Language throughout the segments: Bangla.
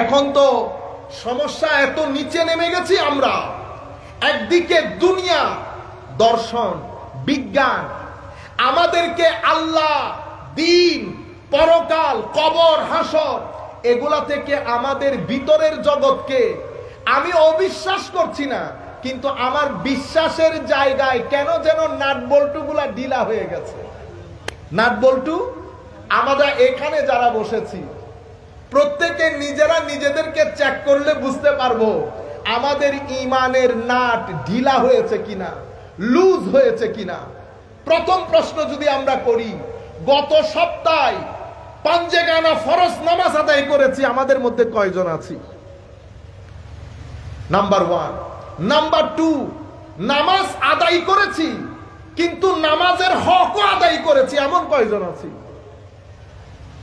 এখন তো সমস্যা এত নিচে নেমে গেছি আমরা। একদিকে দুনিয়া, দর্শন, বিজ্ঞান। আমাদেরকে আল্লাহ, দিন, পরকাল, কবর, হাসর, এগুলা থেকে আমাদের ভিতরের জগৎকে আমি অবিশ্বাস করছি না, কিন্তু আমার বিশ্বাসের জায়গায় কেন যেন নাট বল্টুগুলা ঢিলা হয়ে গেছে। নাটবল্টু আমরা এখানে যারা বসেছি প্রত্যেকে নিজেরা নিজেদেরকে চেক করলে বুঝতে পারব আমাদের ইমানের নাট ঢিলা হয়েছে কিনা লুজ হয়েছে কিনা। প্রথম প্রশ্ন যদি আমরা করি, গত সপ্তাহে পাঞ্জেগানা ফরজ নামাজ আদায় করেছি, আমাদের মধ্যে কয়জন আছি? নাম্বার ওয়ান নাম্বার টু নামাজ আদায় করেছি, কিন্তু নামাজের হকও আদায় করেছি, এমন কয়জন আছি?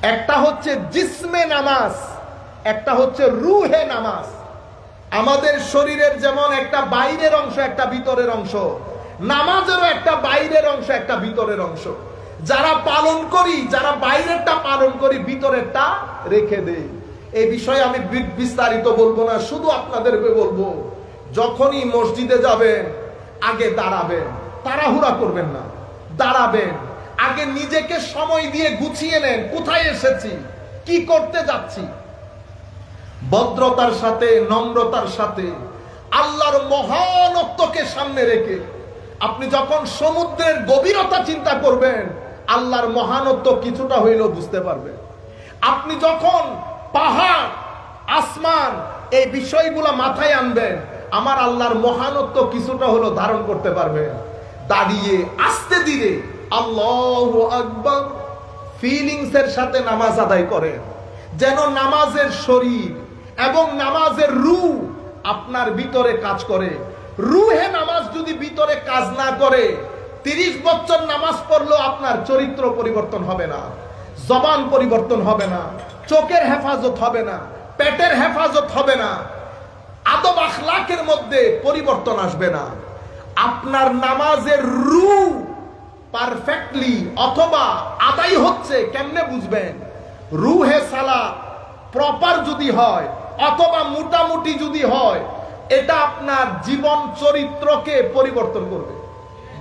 একটা হচ্ছে জিসমে নামাজ, একটা হচ্ছে রুহে নামাজ। আমাদের শরীরের যেমন একটা বাইরের অংশ, একটা ভিতরের অংশ, নামাজেরও একটা বাইরের অংশ, একটা ভিতরের অংশ। যারা পালন করি, যারা বাইরেরটা পালন করি, ভিতরেরটা রেখে দেই। এই বিষয়ে আমি বিস্তারিত বলব না, শুধু আপনাদেরকে বলব, যখনই মসজিদে যাবেন, আগে দাঁড়াবেন, তাড়াহুড়া করবেন না, দাঁড়াবেন। আগে নিজেকে সময় দিয়ে গুছিয়ে নেন। কোথায় এসেছি? কি করতে যাচ্ছি? ভদ্রতার সাথে, নম্রতার সাথে, আল্লাহর মহানত্বকে সামনে রেখে আপনি যখন সমুদ্রের গভীরতা চিন্তা করবেন, আল্লাহর মহানত্ব কিছুটা হইলেও বুঝতে পারবেন। আপনি যখন পাহাড়, আসমান, এই বিষয়গুলো মাথায় আনবেন, আমার আল্লাহর মহানত্ব কিছুটা হলো ধারণ করতে পারবেন। দাঁড়িয়ে, আস্তে ধীরে আল্লাহ আকবর ফিলিংস এর সাথে নামাজ আদায় করেন। যেন নামাজের শরীর এবং নামাজের রু আপনার ভিতরে কাজ করে। রুহে নামাজ যদি ভিতরে কাজ না করে, তিরিশ বছর নামাজ পড়লেও আপনার চরিত্র পরিবর্তন হবে না, জবান পরিবর্তন হবে না, চোখের হেফাজত হবে না, পেটের হেফাজত হবে না, আদব আখলাকের মধ্যে পরিবর্তন আসবে না। আপনার নামাজের রু পারফেক্টলি অথবা আদায় হচ্ছে, কেমনে বুঝবেন? রুহে সালা প্রপার যদি হয়, অথবা মোটামুটি যদি হয়, এটা আপনার জীবন চরিত্রকে পরিবর্তন করবে,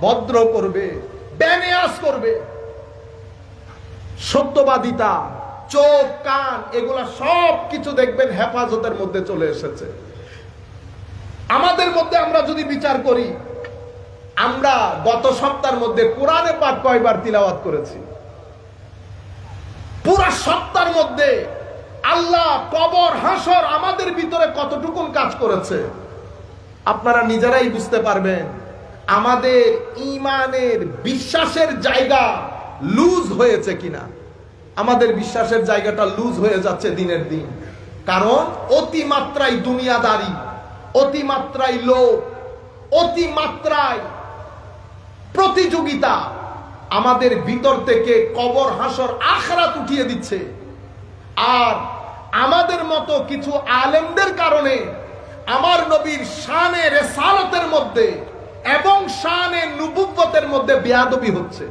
ভদ্র করবে ব্যানেয়াস করবে। সত্যবাদিতা, চোখ, কান, এগুলা সব কিছু দেখবেন হেফাজতের মধ্যে চলে এসেছে। আমাদের মধ্যে আমরা যদি বিচার করি আমরা গত সপ্তাহের মধ্যে কোরআনে পাঠ কয়বার তিলাওয়াত করেছি। পুরা সপ্তাহের মধ্যে আল্লাহ কবর, হাসর আমাদের ভিতরে কতটুকুন কাজ করেছে, আপনারা নিজেরাই বুঝতে পারবেন, আমাদের ইমানের বিশ্বাসের জায়গা লুজ হয়েছে কিনা। আমাদের বিশ্বাসের জায়গাটা লুজ হয়ে যাচ্ছে দিনের দিন। কারণ অতিমাত্রায় দুনিয়াদারি, অতিমাত্রায় লোভ, অতিমাত্রায় প্রতিযোগিতা আমাদের ভিতর থেকে কবর, হাসর, আখরাত উঠিয়ে দিচ্ছে। আর আমাদের মতো কিছু আলেমদের কারণে আমার নবীর শানে রেসালতের মধ্যে এবং শানে নুবুব্বতের মধ্যে বেয়াদবি হচ্ছে।